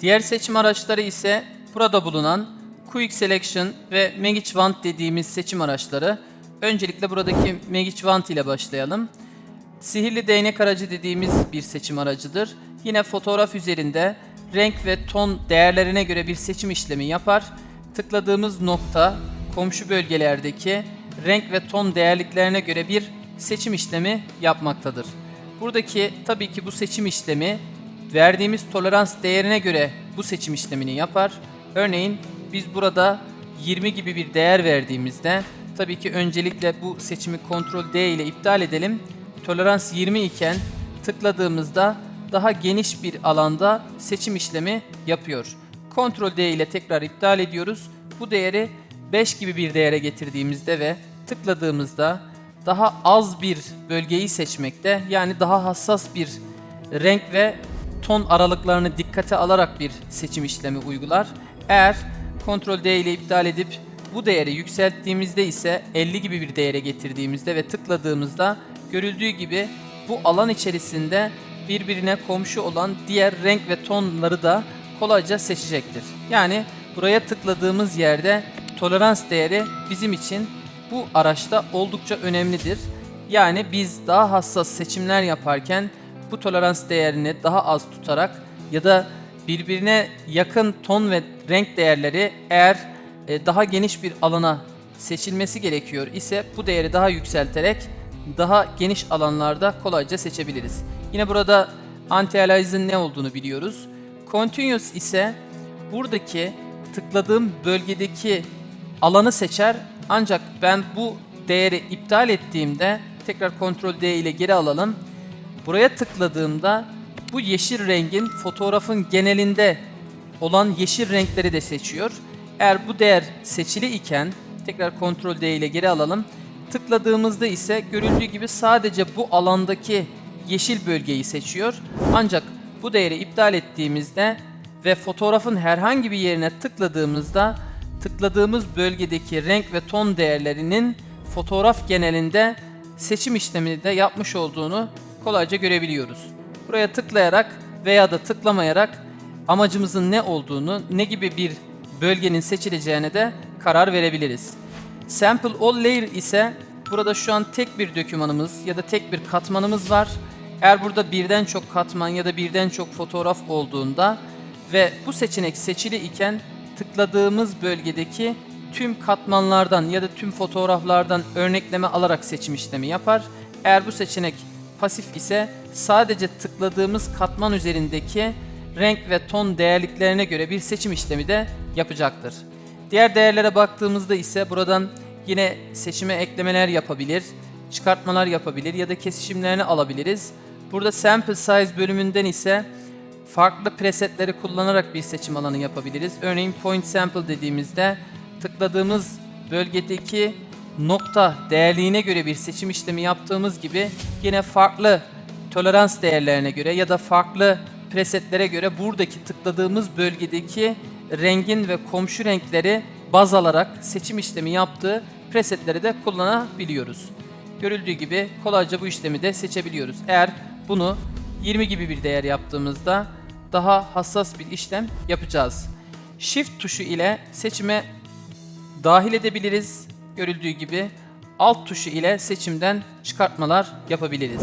Diğer seçim araçları ise burada bulunan Quick Selection ve Magic Wand dediğimiz seçim araçları. Öncelikle buradaki Magic Wand ile başlayalım. Sihirli değnek aracı dediğimiz bir seçim aracıdır. Yine fotoğraf üzerinde renk ve ton değerlerine göre bir seçim işlemi yapar. Tıkladığımız nokta komşu bölgelerdeki renk ve ton değerliklerine göre bir seçim işlemi yapmaktadır. Buradaki tabii ki bu seçim işlemi verdiğimiz tolerans değerine göre bu seçim işlemini yapar. Örneğin biz burada 20 gibi bir değer verdiğimizde tabii ki öncelikle bu seçimi Ctrl D ile iptal edelim. Tolerans 20 iken tıkladığımızda daha geniş bir alanda seçim işlemi yapıyor. Ctrl D ile tekrar iptal ediyoruz. Bu değeri 5 gibi bir değere getirdiğimizde ve tıkladığımızda daha az bir bölgeyi seçmekte yani daha hassas bir renk ve ton aralıklarını dikkate alarak bir seçim işlemi uygular. Eğer Ctrl D ile iptal edip bu değeri yükselttiğimizde ise 50 gibi bir değere getirdiğimizde ve tıkladığımızda görüldüğü gibi bu alan içerisinde birbirine komşu olan diğer renk ve tonları da kolayca seçecektir. Yani buraya tıkladığımız yerde tolerans değeri bizim için bu araçta oldukça önemlidir. Yani biz daha hassas seçimler yaparken bu tolerans değerini daha az tutarak ya da birbirine yakın ton ve renk değerleri eğer e, daha geniş bir alana seçilmesi gerekiyor ise bu değeri daha yükselterek daha geniş alanlarda kolayca seçebiliriz. Yine burada anti-alias'ın ne olduğunu biliyoruz. Continuous ise buradaki tıkladığım bölgedeki alanı seçer ancak ben bu değeri iptal ettiğimde tekrar Ctrl D ile geri alalım. Buraya tıkladığımda bu yeşil rengin fotoğrafın genelinde olan yeşil renkleri de seçiyor. Eğer bu değer seçili iken tekrar Ctrl D ile geri alalım. Tıkladığımızda ise görüldüğü gibi sadece bu alandaki yeşil bölgeyi seçiyor. Ancak bu değeri iptal ettiğimizde ve fotoğrafın herhangi bir yerine tıkladığımızda tıkladığımız bölgedeki renk ve ton değerlerinin fotoğraf genelinde seçim işlemini de yapmış olduğunu kolayca görebiliyoruz. Buraya tıklayarak veya da tıklamayarak amacımızın ne olduğunu, ne gibi bir bölgenin seçileceğine de karar verebiliriz. Sample All Layer ise burada şu an tek bir dokümanımız ya da tek bir katmanımız var. Eğer burada birden çok katman ya da birden çok fotoğraf olduğunda ve bu seçenek seçili iken tıkladığımız bölgedeki tüm katmanlardan ya da tüm fotoğraflardan örnekleme alarak seçim işlemi yapar. Eğer bu seçenek pasif ise sadece tıkladığımız katman üzerindeki renk ve ton değerliklerine göre bir seçim işlemi de yapacaktır. Diğer değerlere baktığımızda ise buradan yine seçime eklemeler yapabilir, çıkartmalar yapabilir ya da kesişimlerini alabiliriz. Burada sample size bölümünden ise farklı presetleri kullanarak bir seçim alanı yapabiliriz. Örneğin point sample dediğimizde tıkladığımız bölgedeki nokta değerliğine göre bir seçim işlemi yaptığımız gibi yine farklı tolerans değerlerine göre ya da farklı presetlere göre buradaki tıkladığımız bölgedeki rengin ve komşu renkleri baz alarak seçim işlemi yaptığı presetleri de kullanabiliyoruz. Görüldüğü gibi kolayca bu işlemi de seçebiliyoruz. Eğer bunu 20 gibi bir değer yaptığımızda daha hassas bir işlem yapacağız. Shift tuşu ile seçime dahil edebiliriz. Görüldüğü gibi alt tuşu ile seçimden çıkartmalar yapabiliriz.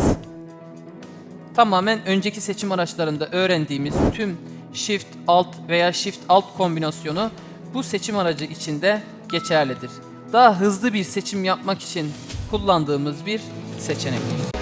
Tamamen önceki seçim araçlarında öğrendiğimiz tüm Shift Alt veya Shift Alt kombinasyonu bu seçim aracı içinde geçerlidir. Daha hızlı bir seçim yapmak için kullandığımız bir seçenektir.